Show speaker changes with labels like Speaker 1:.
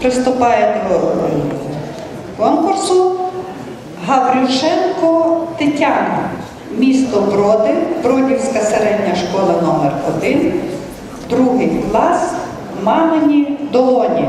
Speaker 1: приступає до конкурсу Гаврюшенко Тетяна, місто Броди, Бродівська середня школа номер 1 другий клас, мамині долоні.